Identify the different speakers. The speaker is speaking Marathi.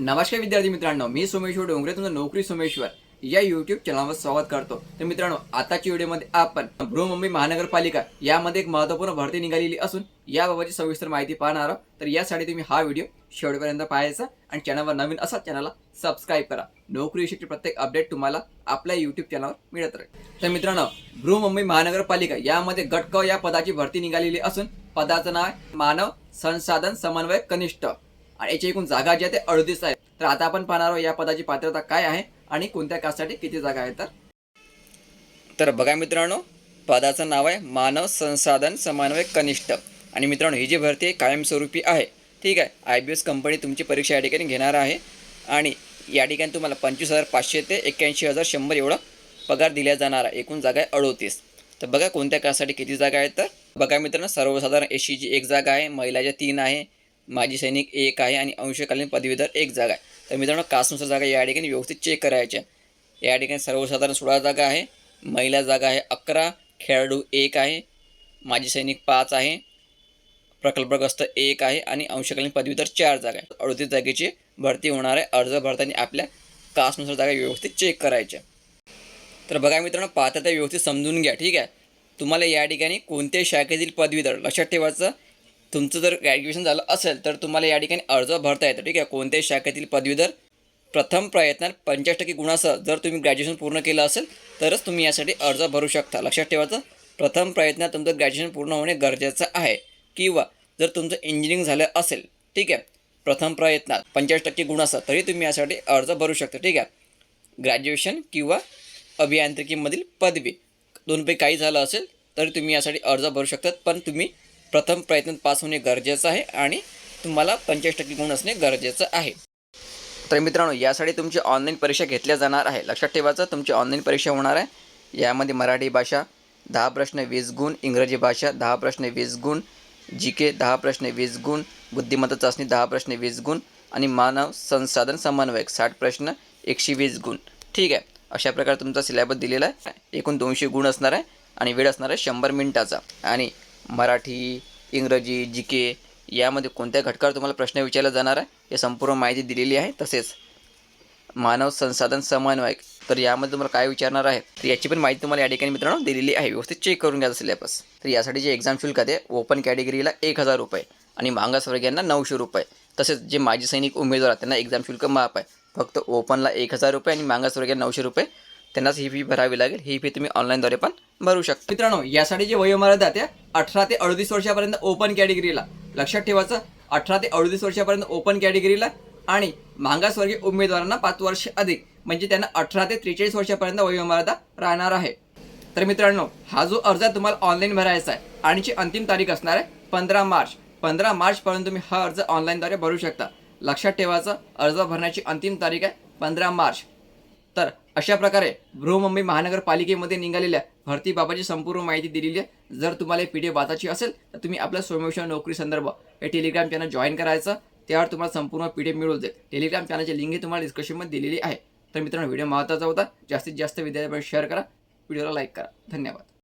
Speaker 1: नमस्कार विद्यार्थी मित्रांनो मी सोमेश्वर डोंगरे तुमचं नोकरी सोमेश्वर या युट्यूब चॅनलवर स्वागत करतो. तर मित्रांनो आताच्या व्हिडिओमध्ये आपण बृहमुंबई महानगरपालिका यामध्ये एक महत्त्वपूर्ण भरती निघालेली असून याबाबतची सविस्तर माहिती पाहणार आहोत. तर यासाठी तुम्ही हा व्हिडिओ शेवटपर्यंत पाहायचा आणि चॅनलवर नवीन असा चॅनलला सबस्क्राईब करा. नोकरीविषयीची प्रत्येक अपडेट तुम्हाला आपल्या युट्यूब चॅनलवर मिळत राहील. तर मित्रांनो बृहमुंबई महानगरपालिका यामध्ये गट या पदाची भरती निघालेली असून पदाचं नाव मानव संसाधन समन्वय कनिष्ठ. आणि याची एकूण जागा जी आहे ते अडतीस आहे. तर आता आपण पाहणार आहोत या पदाची पात्रता काय आहे आणि कोणत्या कास्टसाठी किती जागा आहे तर? तर बघा मित्रांनो पदाचं नाव आहे मानव संसाधन समन्वय कनिष्ठ. आणि मित्रांनो ही जी भरती आहे कायमस्वरूपी आहे. ठीक आहे? आय बी एस कंपनी तुमची परीक्षा या ठिकाणी घेणार आहे. आणि या ठिकाणी तुम्हाला पंचवीस हजार पाचशे ते एक्क्याऐंशी हजार शंभर एवढा पगार दिला जाणार आहे. एकूण जागा आहे अडोतीस. तर बघा कोणत्या कास्टसाठी किती जागा आहेत तर? बघा मित्रांनो सर्वसाधारण एसीची एक जागा आहे महिलाच्या तीन आहे माजी सैनिक एक आहे आणि अंशकालीन पदवीधर एक जागा आहे. तर मित्रांनो कास्टनुसार जागा या ठिकाणी व्यवस्थित चेक करायच्या या ठिकाणी सर्वसाधारण सोळा जागा आहे महिला जागा आहे अकरा खेळाडू एक आहे माजी सैनिक पाच आहे प्रकल्पग्रस्त एक आहे आणि अंशकालीन पदवीधर चार जागा आहे. अडतीस जागेची भरती होणार आहे. अर्ज भरताना आपल्या कास्टनुसार जागा व्यवस्थित चेक करायच्या तर बघा मित्रांनो पात्रता व्यवस्थित समजून घ्या. ठीक आहे? तुम्हाला या ठिकाणी कोणत्याही शाखेतील पदवीधर लक्षात ठेवायचं तुमचं जर ग्रॅज्युएशन झालं असेल तर तुम्हाला या ठिकाणी अर्ज भरता येतं ठीक आहे? कोणत्याही शाखेतील पदवीधर प्रथम प्रयत्नात पंचाळीस टक्के गुणासह जर तुम्ही ग्रॅज्युएशन पूर्ण केलं असेल तरच तुम्ही यासाठी अर्ज भरू शकता. लक्षात ठेवायचं प्रथम प्रयत्नात तुमचं ग्रॅज्युएशन पूर्ण होणे गरजेचं आहे. किंवा जर तुमचं इंजिनिअरिंग झालं असेल ठीक आहे? प्रथम प्रयत्नात पंचाळीस टक्के गुणासह तरी तुम्ही यासाठी अर्ज भरू शकता ठीक आहे? ग्रॅज्युएशन किंवा अभियांत्रिकीमधील पदवी दोनपैकी काही झालं असेल तरी तुम्ही यासाठी अर्ज भरू शकतात पण तुम्ही प्रथम प्रयत्नात पास होणे गरजेचं आहे आणि तुम्हाला पंचेचाळीस टक्के गुण असणे गरजेचं आहे. तर मित्रांनो यासाठी तुमची ऑनलाईन परीक्षा घेतल्या जाणार आहे. लक्षात ठेवायचं तुमची ऑनलाईन परीक्षा होणार आहे यामध्ये मराठी भाषा दहा प्रश्न वीस गुण इंग्रजी भाषा दहा प्रश्न वीस गुण जी के दहा प्रश्न वीस गुण बुद्धिमत्ता चाचणी दहा प्रश्न वीस गुण आणि मानव संसाधन समन्वयक साठ प्रश्न एकशे वीस गुण. ठीक आहे? अशा प्रकारे तुमचा सिलेबस दिलेला आहे. एकूण दोनशे गुण असणार आहे आणि वेळ असणार आहे शंभर मिनिटाचा. आणि मराठी इंग्रजी जी के यामध्ये कोणत्या घटकावर तुम्हाला प्रश्न विचारला जाणार आहे हे संपूर्ण माहिती दिलेली आहे. तसेच मानव संसाधन समन्वयक तर यामध्ये तुम्हाला काय विचारणार आहे तर याची पण माहिती तुम्हाला या ठिकाणी मित्रांनो दिलेली आहे. व्यवस्थित चेक करून घ्या सिलेबस तर यासाठी जे एक्झाम शुल्क आहे ओपन कॅटेगरीला एक हजार रुपये आणि मागासवर्गीयांना नऊशे रुपये. तसेच जे माजी सैनिक उमेदवार आहेत त्यांना एक्झाम शुल्क माफ आहे. फक्त ओपनला एक हजार रुपये आणि मागासवर्गीयांना नऊशे रुपये. त्यांनाच ही फी भरावी लागेल. ही फी तुम्ही ऑनलाईनद्वारे पण भरू शकता. मित्रांनो यासाठी जे वयोमर्यादा त्या अठरा ते अडतीस वर्षापर्यंत ओपन कॅटेगरीला लक्षात ठेवायचं अठरा ते अडतीस वर्षापर्यंत ओपन कॅटेगरीला आणि मागासवर्गीय उमेदवारांना पाच वर्ष अधिक म्हणजे त्यांना अठरा ते त्रेचाळीस वर्षापर्यंत वयोमर्यादा राहणार आहे. तर मित्रांनो हा जो अर्ज तुम्हाला ऑनलाईन भरायचा आहे आणि जी अंतिम तारीख असणार आहे पंधरा मार्च. पंधरा मार्चपर्यंत तुम्ही हा अर्ज ऑनलाईनद्वारे भरू शकता. लक्षात ठेवायचं अर्ज भरण्याची अंतिम तारीख आहे पंधरा मार्च. तर अशा प्रकारे बृहमुंबई महानगरपालिकेमध्ये निघालेल्या भरतीबाबतची संपूर्ण माहिती दिलेली आहे. जर तुम्हाला पी डी एफ वाचायची असेल तर तुम्ही आपल्या स्वयंविषय नोकरी संदर्भ हे टेलिग्राम चॅनल जॉईन करायचं. त्यावर तुम्हाला संपूर्ण पी डी एफ मिळून जाईल टेलिग्राम चॅनलची लिंकही तुम्हाला डिस्क्रिप्शनमध्ये दिलेली आहे. तर मित्रांनो व्हिडिओ महत्त्वाचा होता. जास्तीत जास्त विद्यार्थ्यांपर्यंत शेअर करा. व्हिडिओला लाईक करा. धन्यवाद.